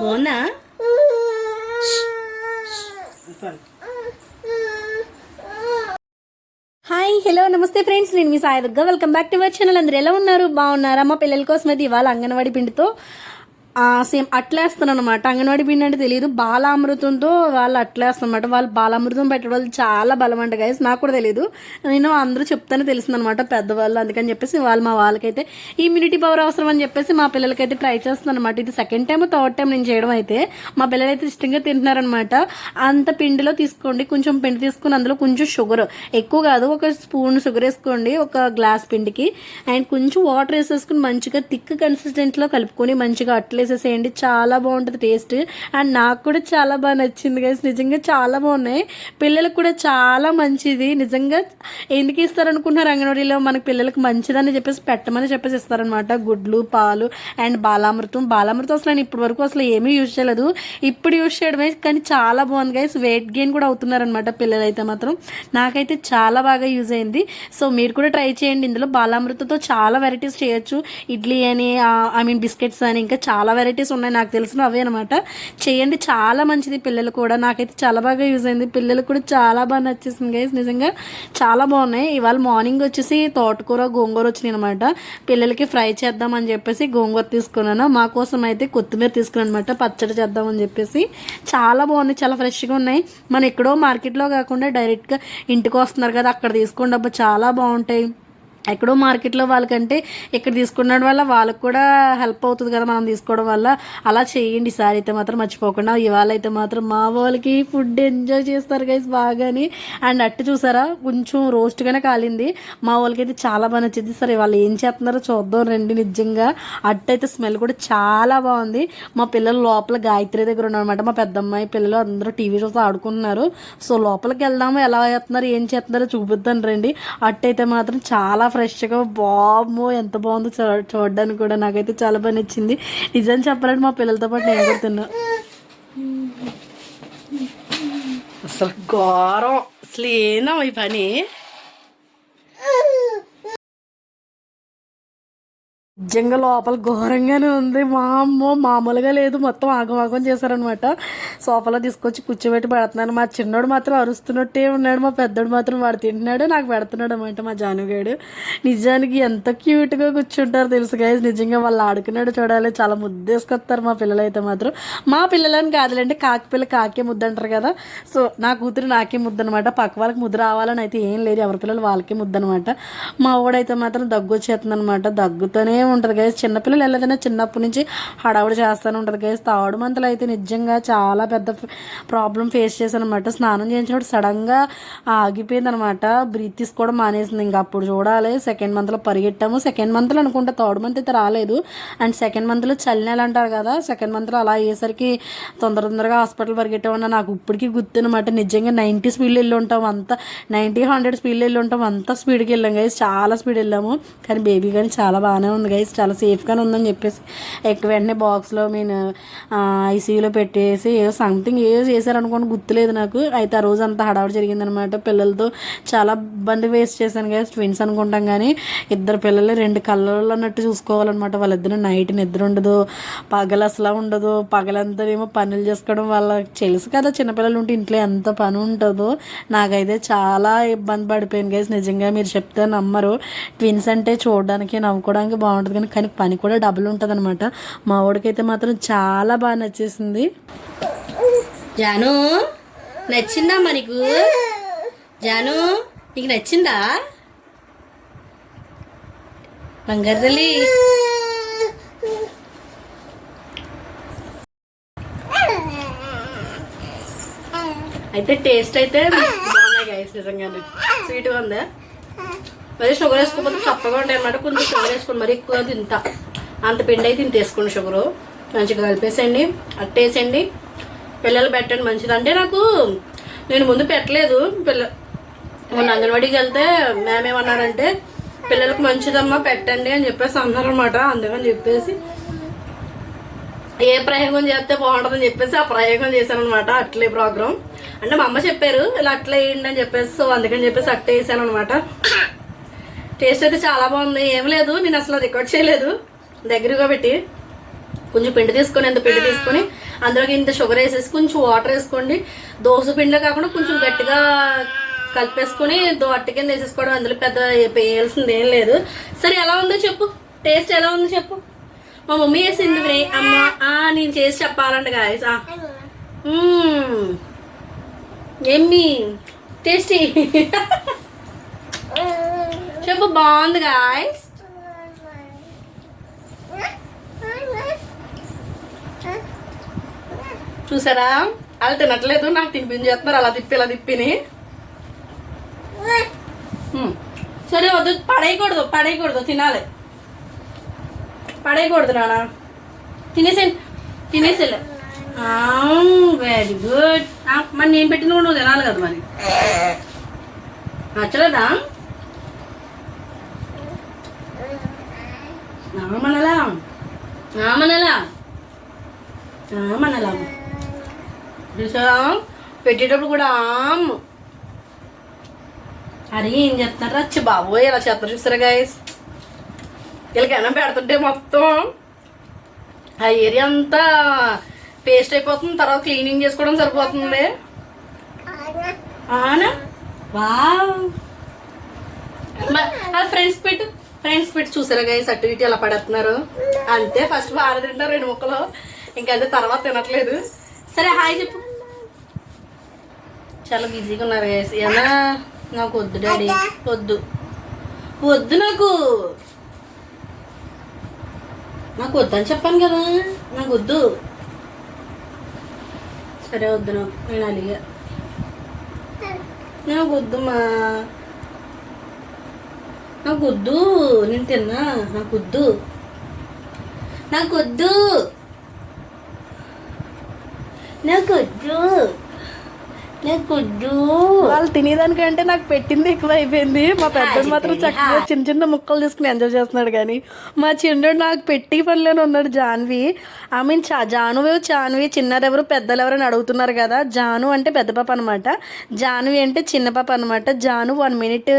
Mona? Hi hello నమస్తే friends. నేను మీ సాయి దగ్గర welcome back to our channel. అందరు ఎలా ఉన్నారు? బాగున్నారా? మా పిల్లల కోసం అయితే ఇవాళ అంగన్వాడి పిండితో సేమ్ అట్లేస్తాను అనమాట అంగన్వాడి పిండి అంటే తెలియదు బాలామృతంతో వాళ్ళు అట్లేస్తారనమాట వాళ్ళు బాలామృతం పెట్టడం వల్ల చాలా బలం అంట గైస్ నాకు కూడా తెలియదు నేను అందరూ చెప్తానే తెలిసిందనమాట పెద్దవాళ్ళు. అందుకని చెప్పేసి వాళ్ళు మా వాళ్ళకైతే ఇమ్యూనిటీ పవర్ అవసరం అని చెప్పేసి మా పిల్లలకైతే ట్రై చేస్తున్నాను అనమాట ఇది సెకండ్ టైం థర్డ్ టైం నేను చేయడం అయితే మా పిల్లలు అయితే ఇష్టంగా తింటున్నారనమాట అంత పిండిలో తీసుకోండి. కొంచెం పిండి తీసుకుని అందులో కొంచెం షుగర్ ఎక్కువ కాదు ఒక స్పూన్ షుగర్ వేసుకోండి ఒక గ్లాస్ పిండికి. అండ్ కొంచెం వాటర్ వేసేసుకుని మంచిగా థిక్ కన్సిస్టెంట్లో కలుపుకొని మంచిగా అట్లా అట్లేసేసేయండి చాలా బాగుంటుంది టేస్ట్ అండ్ నాకు కూడా చాలా బాగా నచ్చింది గైస్ నిజంగా చాలా బాగున్నాయి. పిల్లలకు కూడా చాలా మంచిది. నిజంగా ఎందుకు ఇస్తారనుకుంటున్నారు అంగన్వాడీలో? మనకి పిల్లలకు మంచిదని చెప్పేసి పెట్టమని చెప్పేసి ఇస్తారనమాట గుడ్లు పాలు అండ్ బాలామృతం. బాలామృతం అసలు నేను ఇప్పటి వరకు అసలు ఏమీ యూజ్ చేయలేదు. ఇప్పుడు యూజ్ చేయడమే కానీ చాలా బాగుంది గైస్ వెయిట్ గెయిన్ కూడా అవుతున్నారనమాట పిల్లలు అయితే మాత్రం. నాకైతే చాలా బాగా యూజ్ అయింది. సో మీరు కూడా ట్రై చేయండి. ఇందులో బాలామృతంతో చాలా వెరైటీస్ చేయొచ్చు. ఇడ్లీ అని ఐ మీన్ బిస్కెట్స్ అని ఇంకా చాలా చాలా వెరైటీస్ ఉన్నాయి నాకు తెలిసిన అవే అనమాట చేయండి చాలా మంచిది పిల్లలు కూడా. నాకైతే చాలా బాగా యూజ్ అయింది. పిల్లలు కూడా చాలా బాగా నచ్చేసింది గైస్ నిజంగా చాలా బాగున్నాయి. ఇవాళ మార్నింగ్ వచ్చేసి తోటకూర గోంగూర వచ్చినాయి అనమాట పిల్లలకి ఫ్రై చేద్దామని చెప్పేసి గోంగూర తీసుకున్నాను. మా కోసం అయితే కొత్తిమీర తీసుకున్నాను అనమాట పచ్చడి చేద్దామని చెప్పేసి. చాలా బాగున్నాయి చాలా ఫ్రెష్గా ఉన్నాయి. మనం ఎక్కడో మార్కెట్లో కాకుండా డైరెక్ట్గా ఇంటికి వస్తున్నారు కదా అక్కడ తీసుకోండి అబ్బా. చాలా బాగుంటాయి. ఎక్కడో మార్కెట్లో వాళ్ళకంటే ఇక్కడ తీసుకున్నడం వల్ల వాళ్ళకు కూడా హెల్ప్ అవుతుంది కదా మనం తీసుకోవడం వల్ల. అలా చేయండి. ఈసారి అయితే మాత్రం మర్చిపోకుండా. ఇవాళ అయితే మాత్రం మా వాళ్ళకి ఫుడ్ ఎంజాయ్ చేస్తారు గైస్ బాగాని. అండ్ అట్టు చూసారా? కొంచెం రోస్ట్గానే కాలింది. మా వాళ్ళకి అయితే చాలా బాగా నచ్చింది. సరే వాళ్ళు ఏం చేస్తున్నారో చూద్దాం రండి నిజంగా. అట్టు అయితే స్మెల్ కూడా చాలా బాగుంది. మా పిల్లలు లోపల గాయత్రి దగ్గర ఉన్నారనమాట మా పెద్దమ్మాయి పిల్లలు అందరూ టీవీ చూస్తూ ఆడుకుంటున్నారు. సో లోపలికి వెళ్దాము. ఎలా చేస్తున్నారు? ఏం చేస్తున్నారో? చూపిద్దాం రండి. అట్టు అయితే మాత్రం చాలా ఫ్రెష్గా బాబు ఎంత బాగుందో చూ చూడడానికి కూడా నాకైతే చాలా బాగా నచ్చింది. నిజం చెప్పాలంటే మా పిల్లలతో పాటు నేను కూడా తిన్నా. అసలు ఘోరం. అసలు ఏనా ఈ పని? నిజంగా లోపల ఘోరంగానే ఉంది. మా అమ్మ మామూలుగా లేదు. మొత్తం ఆగమాగం చేశారనమాట సోఫాలో తీసుకొచ్చి కూర్చోబెట్టి పెడుతున్నాను మా చిన్నోడు మాత్రం అరుస్తున్నట్టే ఉన్నాడు. మా పెద్దోడు మాత్రం వాడు తింటున్నాడు నాకు పెడుతున్నాడు అనమాట మా జానుగాడు. నిజానికి ఎంత క్యూట్గా కూర్చుంటారు తెలుసు గైజ్ నిజంగా వాళ్ళు ఆడుకున్నాడు చూడాలి. చాలా ముద్దేసుకొస్తారు మా పిల్లలు అయితే మాత్రం. మా పిల్లలని కాదులేండి కాకి పిల్ల కాకే ముద్ద అంటారు కదా. సో నా కూతురు నాకే ముద్ద అనమాట పక్క వాళ్ళకి ముద్ద రావాలని అయితే ఏం లేదు. ఎవరి పిల్లలు వాళ్ళకే ముద్ద అనమాట మా వాడైతే మాత్రం దగ్గు వచ్చేస్తుంది అనమాట దగ్గుతోనే ఉంటుంది గైస్ చిన్నపిల్లలు వెళ్ళదైనా చిన్నప్పటి నుంచి హడావుడి చేస్తూనే ఉంటుంది గైస్ తాడు మంతలు అయితే నిజంగా చాలా పెద్ద ప్రాబ్లం ఫేస్ చేశాను అనమాట స్నానం చేయించినప్పుడు సడన్గా ఆగిపోయింది అనమాట బ్రీత్ తీసుకోవడం మానేసింది. ఇంకా అప్పుడు చూడాలి. సెకండ్ మంత్లో పరిగెట్టాము. సెకండ్ మంత్లో అనుకుంటా థర్డ్ మంత్ అయితే రాలేదు. అండ్ సెకండ్ మంత్లో చలి నెల అంటారు కదా సెకండ్ మంత్లో అలా అయ్యేసరికి తొందర తొందరగా హాస్పిటల్ పరిగెట్టామన్నా నాకు ఇప్పటికీ గుర్తు అనమాట నిజంగా నైంటీ స్పీడ్లో వెళ్ళి ఉంటాం అంత నైంటీ హండ్రెడ్ స్పీడ్లో వెళ్ళి ఉంటాం అంత స్పీడ్కి వెళ్ళాం గైస్ చాలా స్పీడ్ వెళ్ళాము. కానీ బేబీ కానీ చాలా బాగానే ఉంది గైస్ చాలా సేఫ్గానే ఉందని చెప్పేసి ఎక్కువ వెంటనే బాక్స్లో నేను ఐసీయూలో పెట్టేసి ఏదో సంథింగ్ ఏదో చేశారనుకోండి గుర్తులేదు నాకు. అయితే ఆ రోజు అంతా హడావుడి జరిగిందనమాట పిల్లలతో చాలా ఇబ్బంది వేస్ట్ చేశాను గైస్ ట్విన్స్ అనుకుంటాం కానీ ఇద్దరు పిల్లలు రెండు కళ్ళల్లో అన్నట్టు చూసుకోవాలన్నమాట. వాళ్ళిద్దరు నైట్ నిద్ర ఉండదు పగలు అసలు ఉండదు. పగలంతా ఏమో పనులు చేసుకోవడం వాళ్ళకి తెలుసు కదా చిన్నపిల్లలు ఉంటే ఇంట్లో ఎంత పని ఉంటుందో. నాకైతే చాలా ఇబ్బంది పడిపోయాను గైస్ నిజంగా మీరు చెప్తే నమ్మరు. ట్విన్స్ అంటే చూడడానికి నవ్వుకోవడానికి బాగుంటుంది. కానీ కానీ పని కూడా డబుల్ ఉంటుంది అనమాట మా వాడికైతే మాత్రం చాలా బాగా నచ్చేసింది. జాను నచ్చిందా మనకు జాను నీకు నచ్చిందా? బంగారు తల్లి అయితే టేస్ట్ అయితే బాగున్నాయి గైస్ నిజంగానే. స్వీట్గా ఉందా? మరి షుగర్ వేసుకోకపోతే చప్పగా ఉంటాయి అన్నమాట. కొంచెం షుగర్ వేసుకోండి మరి ఎక్కువ తింటా. అంత పిండి అయితే ఇంత వేసుకోండి షుగరు. మంచిగా కలిపేసేయండి అట్టేసేయండి. పిల్లలు పెట్టండి మంచిది. అంటే నాకు నేను ముందు పెట్టలేదు. పిల్ల మొన్న అంగన్వాడీకి వెళ్తే మ్యామ్ ఏమన్నారంటే పిల్లలకు మంచిదమ్మా పెట్టండి అని చెప్పేసి అన్నారనమాట అందుకని చెప్పేసి ఏ ప్రయోగం చేస్తే బాగుంటుందని చెప్పేసి ఆ ప్రయోగం చేశాను అనమాట అట్లే ప్రోగ్రామ్ అంటే మా అమ్మ చెప్పారు ఇలా అట్లే వేయండి అని చెప్పేసి. సో అందుకని చెప్పేసి అట్లే వేసాను అనమాట టేస్ట్ అయితే చాలా బాగుంది. ఏం లేదు నేను అసలు రికార్డ్ చేయలేదు. దగ్గరగా పెట్టి కొంచెం పిండి తీసుకొని ఎంత పిండి తీసుకొని అందులోకి ఇంత షుగర్ వేసేసి కొంచెం వాటర్ వేసుకోండి. దోశ పిండి కాకుండా కొంచెం గట్టిగా కలిపేసుకొని అట్ట కింద వేసేసుకోవడం అందులో పెద్ద వేయాల్సింది ఏం లేదు. సరే ఎలా ఉందో చెప్పు. టేస్ట్ ఎలా ఉందో చెప్పు. మా మమ్మీ వేసింది ఫ్రై అమ్మ నేను చేసి చెప్పాలంట గాయస్ ఎమ్మి టేస్టీ చెప్పు బాగుంది గాయస్ చూసారా? అలా తినట్లేదు నాకు తినిపించేస్తున్నారు అలా తిప్పి ఇలా తిప్పిని. సరే వద్దు. పడేయకూడదు పడేయకూడదు. తినాలి. పడేయకూడదు నానా తినేసే తినేసేలే. వెరీ గుడ్ మరి నేను పెట్టిన కూడా నువ్వు తినాలి కదా మరి. నచ్చలేదా? మనలా మనలా మనలా చూసా పెట్టేటప్పుడు కూడా ఆమ్. అరే ఏం చెప్తున్నారు రచ్చి బాబోయ్ ఇలా చేస్తారు చూసారా గాయస్ వీళ్ళకి పెడుతుంటే మొత్తం ఆ ఏరియా అంతా పేస్ట్ అయిపోతుంది తర్వాత క్లీనింగ్ చేసుకోవడం సరిపోతుంది. ఆనా? వావ్. ఆ ఫ్రెండ్స్ పెట్టు. ఫ్రెండ్స్ పెట్టి చూసారా గైస్ అటు ఇటు ఎలా పడేస్తున్నారు? అంతే ఫస్ట్ బాగా తింటారు రెండు ముక్కలు. ఇంకంతే తర్వాత తినట్లేదు. సరే హాయ్ చెప్పు. చాలా బిజీగా ఉన్నారు గైస్ ఏమన్నా నాకు వద్దు డాడీ. వద్దు. వద్దు నాకు. నాకు వద్దని చెప్పాను కదా. నాకు వద్దు. సరే వద్దు నాకు. నేను అలిగా. నాకు వద్దుమా నాకు వద్దు నేను తిన్నా నాకు వద్దు నాకు వద్దు నాకు వద్దు వాళ్ళు తినేదానికంటే నాకు పెట్టింది ఎక్కువ అయిపోయింది మా పెద్దోడు మాత్రం చక్కగా చిన్న చిన్న ముక్కలు తీసుకుని ఎంజాయ్ చేస్తున్నాడు కానీ మా చిన్నోడు నాకు పెట్టి పనిలోనే ఉన్నాడు జాన్వి. ఐ మీన్ చా జానువి జాన్వి చిన్నారెవరు పెద్దలు ఎవరైనా అడుగుతున్నారు కదా జాను అంటే పెద్ద పాప అనమాట జాన్వి అంటే చిన్న పాప అనమాట జాను వన్ మినిట్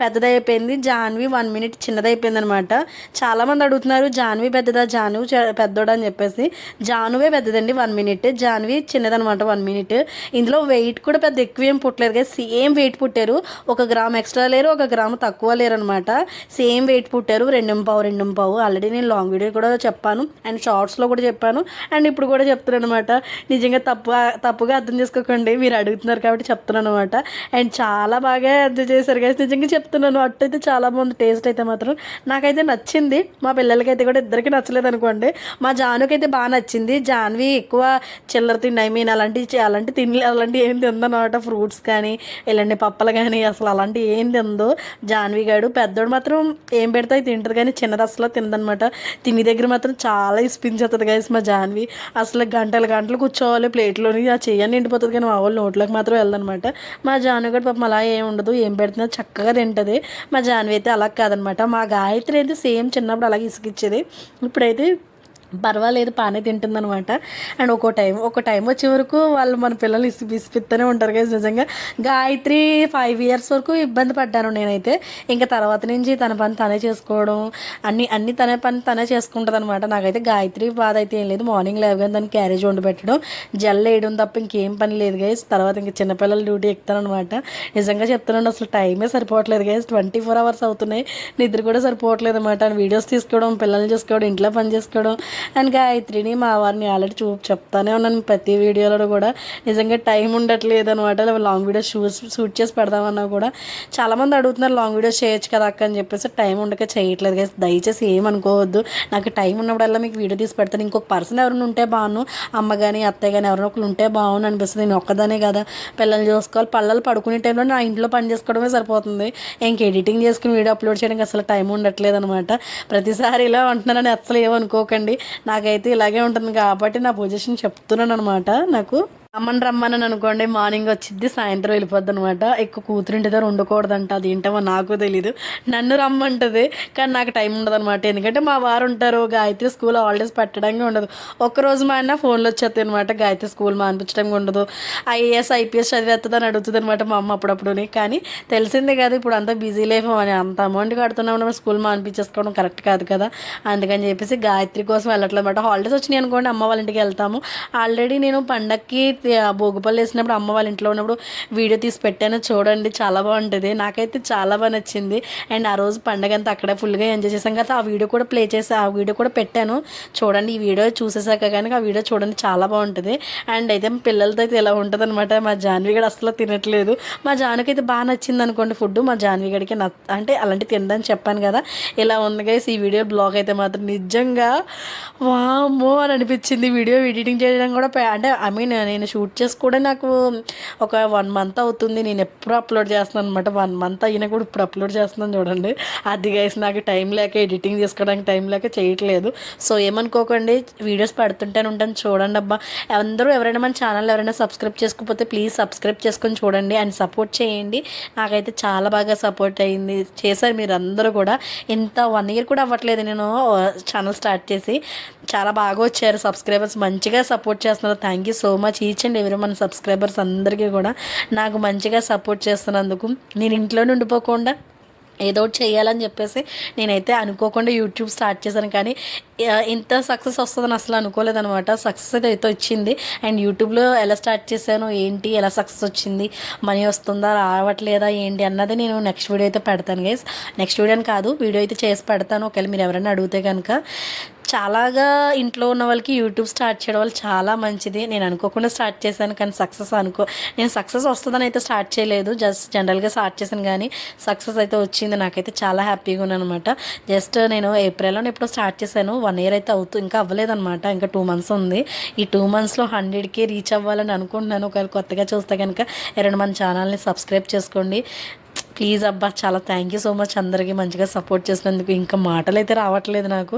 పెద్దదైపోయింది జాన్వి వన్ మినిట్ చిన్నదైపోయింది అనమాట చాలామంది అడుగుతున్నారు జాన్వి పెద్దదా జాను పెద్దోడు అని చెప్పేసి. జానువే పెద్దదండి వన్ మినిట్ జాన్వి చిన్నదనమాట వన్ మినిట్ ఇందులో వెయిట్ కూడా పెద్ద ఎక్కువ ఏం పుట్టలేరు కదా సేమ్ వెయిట్ పుట్టారు. ఒక గ్రామ్ ఎక్స్ట్రా లేరు ఒక గ్రామ్ తక్కువ లేరు అనమాట సేమ్ వెయిట్ పుట్టారు. రెండు పావు రెండు పావు. ఆల్రెడీ నేను లాంగ్ వీడియో కూడా చెప్పాను. అండ్ షార్ట్స్లో కూడా చెప్పాను. అండ్ ఇప్పుడు కూడా చెప్తున్నాను అనమాట నిజంగా తప్పు తప్పుగా అర్థం చేసుకోకండి. మీరు అడుగుతున్నారు కాబట్టి చెప్తున్నాను అనమాట అండ్ చాలా బాగా అర్థం చేశారు కదా నిజంగా చెప్తున్నాను. అట్టు అయితే చాలా బాగుంది. టేస్ట్ అయితే మాత్రం నాకైతే నచ్చింది. మా పిల్లలకైతే కూడా ఇద్దరికి నచ్చలేదు అనుకోండి. మా జానుకైతే బాగా నచ్చింది. జాన్వి ఎక్కువ చిల్లర తిండి ఐ మీన్ అలాంటి అలాంటి తిండి అలాంటి ఏం తిందనమాట ఫ్రూట్స్ కానీ ఇలాంటి పప్పలు కానీ అసలు అలాంటి ఏం తిందో. జాన్వి గాడు పెద్దోడు మాత్రం ఏం పెడితే అది తింటుంది కానీ చిన్నది అసలు తిందనమాట తిని దగ్గర మాత్రం చాలా ఇప్పించేస్తుంది గైస్ మా జాన్వి. అసలు గంటలు గంటలు కూర్చోవాలి ప్లేట్లోని ఆ చెయ్యని నిండిపోతుంది కానీ మా వాళ్ళు నోట్లోకి మాత్రం వెళ్ళదనమాట. మా జాన్వి గడు పాపం అలా ఏం ఉండదు ఏం పెడుతున్నా చక్కగా తింటుంది. మా జాన్వి అయితే అలా కాదనమాట. మా గాయత్రి అయితే సేమ్ చిన్నప్పుడు అలాగే ఇసుకిచ్చేది. ఇప్పుడైతే పర్వాలేదు బాగానే తింటుందనమాట అండ్ ఒక్కో టైం ఒక టైం వచ్చే వరకు వాళ్ళు మన పిల్లలు ఇసి ఇసిపిస్తూనే ఉంటారు కదా నిజంగా. గాయత్రి ఫైవ్ ఇయర్స్ వరకు ఇబ్బంది పడ్డాను నేనైతే. ఇంకా తర్వాత నుంచి తన పని తనే చేసుకోవడం అన్ని అన్ని తన పని తనే చేసుకుంటుంది అనమాట నాకైతే గాయత్రి బాధ అయితే ఏం లేదు. మార్నింగ్ లేవగానే దాన్ని క్యారేజ్ వండి పెట్టడం. జల్ వేయడం తప్ప ఇంకేం పని లేదు గైస్ తర్వాత ఇంకా చిన్నపిల్లల డ్యూటీ ఎక్కుతానమాట నిజంగా చెప్తున్నాను అసలు టైమే సరిపోవట్లేదు గైస్ ట్వంటీ ఫోర్ అవర్స్ అవుతున్నాయి. నిద్ర కూడా సరిపోవట్లేదు అనమాట వీడియోస్ తీసుకోవడం పిల్లల్ని చేసుకోవడం ఇంట్లో పని చేసుకోవడం. అండ్ గాయత్రిని మా వారిని ఆల్రెడీ చూ చెప్తానే ఉన్నాను ప్రతి వీడియోలో కూడా. నిజంగా టైం ఉండట్లేదు అనమాట లాంగ్ వీడియోస్ షూస్ షూట్ చేసి పెడదామన్నా కూడా. చాలామంది అడుగుతున్నారు లాంగ్ వీడియోస్ చేయొచ్చు కదా అక్క అని చెప్పేసి. టైం ఉండక చేయట్లేదు కదా దయచేసి ఏమనుకోవద్దు నాకు టైం ఉన్నప్పుడల్లా మీకు వీడియో తీసి పెడతాను. ఇంకొక పర్సన్ ఎవరైనా ఉంటే బాగున్నాను అమ్మ కానీ అత్తయ్య కానీ ఎవరైనా ఒకరు ఉంటే బాగుండు అనిపిస్తుంది. నేను ఒక్కదానే కదా. పిల్లల్ని చూసుకోవాలి. పల్లలు పడుకునే టైంలో నా ఇంట్లో పని చేసుకోవడమే సరిపోతుంది. ఇంక ఎడిటింగ్ చేసుకుని వీడియో అప్లోడ్ చేయడానికి అసలు టైం ఉండట్లేదు అనమాట ప్రతిసారి ఇలా ఉంటున్నానని అసలు ఏమనుకోకండి నాకైతే ఇలాగే ఉంటుంది కాబట్టి నా పొజిషన్ చెప్తున్నాను అనమాట నాకు. అమ్మని రమ్మని అనుకోండి మార్నింగ్ వచ్చింది సాయంత్రం వెళ్ళిపోద్ది అనమాట ఎక్కువ కూతురింటి దగ్గర ఉండకూడదంట అది ఏంటో నాకు తెలీదు. నన్ను రమ్మంటది కానీ నాకు టైం ఉండదు అనమాట ఎందుకంటే మా వారు ఉంటారు గాయత్రి స్కూల్ హాలిడేస్ పెట్టడానికి ఉండదు. ఒక్కరోజు మా అన్న ఫోన్లో వచ్చేస్తాయి అనమాట గాయత్రి స్కూల్ మానిపించడానికి ఉండదు. ఐఏఎస్ ఐపీఎస్ చదివేస్తుంది అని అడుగుతుంది అనమాట మా అమ్మ అప్పుడప్పుడు కానీ తెలిసిందే కదా ఇప్పుడు అంతా బిజీ లైఫ్ అని అంత అమౌంట్ కడుతున్నాం స్కూల్ మానిపించేసుకోవడం కరెక్ట్ కాదు కదా. అందుకని చెప్పేసి గాయత్రి కోసం వెళ్ళట్లేదు అనమాట హాలిడేస్ వచ్చినాయి అనుకోండి అమ్మ వాళ్ళ ఇంటికి వెళ్తాము. ఆల్రెడీ నేను పండక్కి భోగిపల్లి వేసినప్పుడు అమ్మ వాళ్ళ ఇంట్లో ఉన్నప్పుడు వీడియో తీసి పెట్టాను. చూడండి చాలా బాగుంటుంది. నాకైతే చాలా బాగా నచ్చింది. అండ్ ఆ రోజు పండగ అంతా అక్కడే ఫుల్గా ఎంజాయ్ చేసాం కదా ఆ వీడియో కూడా ప్లే చేసి ఆ వీడియో కూడా పెట్టాను. చూడండి ఈ వీడియో చూసేసాక కానీ ఆ వీడియో చూడండి చాలా బాగుంటుంది. అండ్ అయితే మా పిల్లలతో అయితే ఇలా ఉంటుంది అనమాట మా జాన్వి గడ అసలు తినట్లేదు. మా జానుకి అయితే బాగా నచ్చింది అనుకోండి ఫుడ్. మా జాన్వి గడికి అంటే అలాంటి తినదని చెప్పాను కదా. ఇలా ఉంది గైస్ ఈ వీడియో బ్లాగ్ అయితే మాత్రం నిజంగా వామ్మో అని అనిపించింది. వీడియో ఎడిటింగ్ చేయడం కూడా అంటే ఐ మీన్ నేను షూట్ చేసి కూడా నాకు ఒక వన్ మంత్ అవుతుంది. నేను ఎప్పుడు అప్లోడ్ చేస్తున్నాను అనమాట వన్ మంత్ అయినా కూడా ఇప్పుడు అప్లోడ్ చేస్తున్నాను చూడండి. అది గైస్ నాకు టైం లేక ఎడిటింగ్ చేసుకోవడానికి టైం లేక చేయట్లేదు. సో ఏమనుకోకండి వీడియోస్ పెడుతుంటేనే ఉంటాను. చూడండి అబ్బా. అందరూ ఎవరైనా మన ఛానల్ ఎవరైనా సబ్స్క్రైబ్ చేసుకోకపోతే ప్లీజ్ సబ్స్క్రైబ్ చేసుకొని చూడండి అండ్ సపోర్ట్ చేయండి. నాకైతే చాలా బాగా సపోర్ట్ అయింది. చేశారు మీరు అందరూ కూడా. ఇంత వన్ ఇయర్ కూడా అవ్వట్లేదు. నేను ఛానల్ స్టార్ట్ చేసి చాలా బాగా వచ్చారు. సబ్స్క్రైబర్స్ మంచిగా సపోర్ట్ చేస్తున్నారు. Thank you so much each and every మన సబ్స్క్రైబర్స్ అందరికీ కూడా నాకు మంచిగా సపోర్ట్ చేస్తున్నందుకు. నేను ఇంట్లోనే ఉండిపోకుండా ఏదో ఒకటి చేయాలని చెప్పేసి నేనైతే అనుకోకుండా యూట్యూబ్ స్టార్ట్ చేశాను కానీ ఇంత సక్సెస్ వస్తుందని అసలు అనుకోలేదనమాట. సక్సెస్ అయితే వచ్చింది. అండ్ యూట్యూబ్లో ఎలా స్టార్ట్ చేశాను ఏంటి ఎలా సక్సెస్ వచ్చింది మనీ వస్తుందా రావట్లేదా ఏంటి అన్నది నేను నెక్స్ట్ వీడియో అయితే పెడతాను గైస్ నెక్స్ట్ వీడియో అని కాదు వీడియో అయితే చేసి పెడతాను. ఒకవేళ మీరు ఎవరైనా అడిగితే కనుక చాలాగా ఇంట్లో ఉన్న వాళ్ళకి యూట్యూబ్ స్టార్ట్ చేయడం వల్ల చాలా మంచిది. నేను అనుకోకుండా స్టార్ట్ చేశాను కానీ సక్సెస్ అనుకో నేను సక్సెస్ వస్తుందని అయితే స్టార్ట్ చేయలేదు. జస్ట్ జనరల్గా స్టార్ట్ చేశాను కానీ సక్సెస్ అయితే వచ్చింది. నాకైతే చాలా హ్యాపీగా ఉన్నాను అనమాట. జస్ట్ నేను ఏప్రిల్లో ఎప్పుడో స్టార్ట్ చేశాను. వన్ ఇయర్ అయితే అవుతూ ఇంకా అవ్వలేదన్నమాట. ఇంకా టూ మంత్స్ ఉంది. ఈ టూ మంత్స్లో హండ్రెడ్కే రీచ్ అవ్వాలని అనుకుంటున్నాను. ఒకవేళ కొత్తగా చూస్తే కనుక ఎవరైనా మన ఛానల్ని సబ్స్క్రైబ్ చేసుకోండి. ప్లీజ్ అబ్బా చాలా థ్యాంక్ యూ సో మచ్ అందరికీ మంచిగా సపోర్ట్ చేసినందుకు. ఇంకా మాటలు అయితే రావట్లేదు నాకు.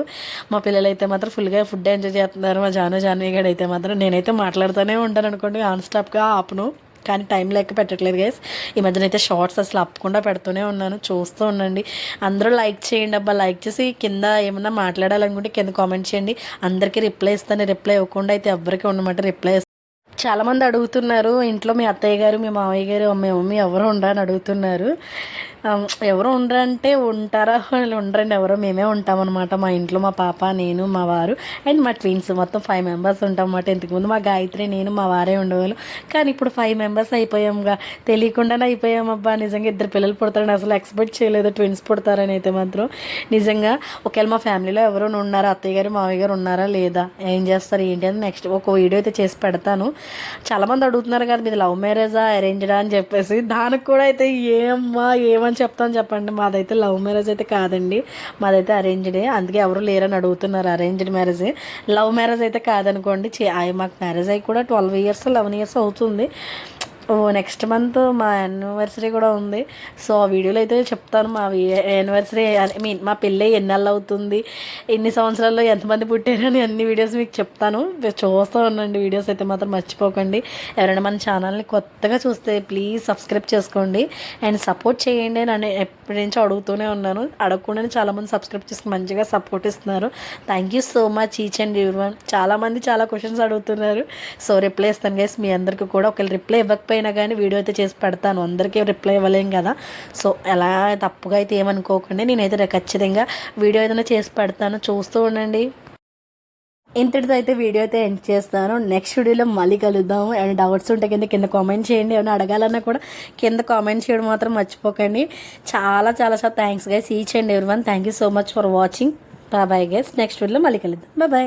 మా పిల్లలు అయితే మాత్రం ఫుల్గా ఫుడ్ ఎంజాయ్ చేస్తున్నారు. మా జాను జాన్వి గడ్ అయితే మాత్రం నేనైతే మాట్లాడుతూనే ఉంటాను అనుకోండి. ఆన్ స్టాప్గా ఆపను. కానీ టైం లెక్క పెట్టట్లేదు గైస్ ఈ మధ్యన అయితే షార్ట్స్ అసలు అప్పకుండా పెడుతూనే ఉన్నాను. చూస్తూ ఉండండి. అందరూ లైక్ చేయండి అబ్బా. లైక్ చేసి కింద ఏమన్నా మాట్లాడాలనుకుంటే కింద కామెంట్ చేయండి. అందరికీ రిప్లై ఇస్తాను. రిప్లై ఇవ్వకుండా అయితే ఎవరికి ఉండమాట. రిప్లై చాలామంది అడుగుతున్నారు. ఇంట్లో మీ అత్తయ్య గారు మీ మామయ్య గారు మీ మమ్మీ ఎవరు ఉండని అడుగుతున్నారు. ఎవరు ఉండరంటే ఉంటారా? వాళ్ళు ఉండరండి ఎవరో మేమే ఉంటామన్నమాట. మా ఇంట్లో మా పాప నేను మా వారు అండ్ మా ట్విన్స్. మొత్తం ఫైవ్ మెంబర్స్ ఉంటాం అన్నమాట ఇంతకుముందు మా గాయత్రి నేను మా వారే ఉండేవాళ్ళు. కానీ ఇప్పుడు ఫైవ్ మెంబర్స్ అయిపోయాంగా. తెలియకుండానే అయిపోయాం అబ్బా నిజంగా ఇద్దరు పిల్లలు పుడతారని అసలు ఎక్స్పెక్ట్ చేయలేదు. ట్విన్స్ పుడతారని అయితే మాత్రం. నిజంగా ఒకవేళ మా ఫ్యామిలీలో ఎవరు ఉన్నారా? అత్తయ్య గారు మావయ్య గారు ఉన్నారా? లేదా? ఏం చేస్తారు? ఏంటి? అని నెక్స్ట్ ఒక వీడియో అయితే చేసి పెడతాను. చాలామంది అడుగుతున్నారు కదా మీది లవ్ మ్యారేజా అరేంజ్డా అని చెప్పేసి. దానికి కూడా అయితే ఏమ్మా ఏమని చెప్తాను చెప్పండి. మాదైతే లవ్ మ్యారేజ్ అయితే కాదండి. మాదైతే అరేంజ్డే అందుకే ఎవరు లేరని అడుగుతున్నారు అరేంజ్డ్ మ్యారేజ్. లవ్ మ్యారేజ్ అయితే కాదనుకోండి. చే- మాకు మ్యారేజ్ అయ్యి కూడా ట్వెల్వ్ ఇయర్స్ లెవెన్ ఇయర్స్ అవుతుంది. ఓ నెక్స్ట్ మంత్ మా యానివర్సరీ కూడా ఉంది. సో ఆ వీడియోలో అయితే చెప్తాను మా యానివర్సరీ ఐ మీన్ మా పెళ్ళి ఎన్నెళ్ళు అవుతుంది? ఎన్ని సంవత్సరాల్లో ఎంతమంది పుట్టారని అన్ని వీడియోస్ మీకు చెప్తాను. చూస్తూ ఉండండి వీడియోస్ అయితే మాత్రం మర్చిపోకండి. ఎవరైనా మన ఛానల్ని కొత్తగా చూస్తే ప్లీజ్ సబ్స్క్రైబ్ చేసుకోండి. అండ్ సపోర్ట్ చేయండి నన్ను ఎప్పటి నుంచో అడుగుతూనే ఉన్నాను. అడగకుండానే చాలామంది సబ్స్క్రైబ్ చేసుకుని మంచిగా సపోర్ట్ ఇస్తున్నారు. Thank you so much each and every చాలామంది చాలా క్వశ్చన్స్ అడుగుతున్నారు. సో రిప్లై ఇస్తాను గైస్ మీ అందరికీ కూడా ఒకవేళ రిప్లై ఇవ్వకపోయినా కానీ వీడియో అయితే చేసి పెడతాను. అందరికీ రిప్లై ఇవ్వలేం కదా. సో ఎలా తప్పుగా అయితే ఏమనుకోకండి. నేనైతే రే- ఖచ్చితంగా వీడియో ఏదైనా చేసి పెడతాను. చూస్తూ ఉండండి. ఇంతటితో అయితే వీడియో అయితే ఎండ్ చేస్తాను. నెక్స్ట్ వీడియోలో మళ్ళీ కలుద్దాము. ఏమైనా డౌట్స్ ఉంటే కింద కింద కామెంట్ చేయండి. ఏమైనా అడగాలన్నా కూడా కింద కామెంట్ చేయడం మాత్రం మర్చిపోకండి. చాలా చాలా చాలా thanks guys each and every one thank you so much for watching bye guys next వీడియోలో మళ్ళీ కలుద్దాం. బాయ్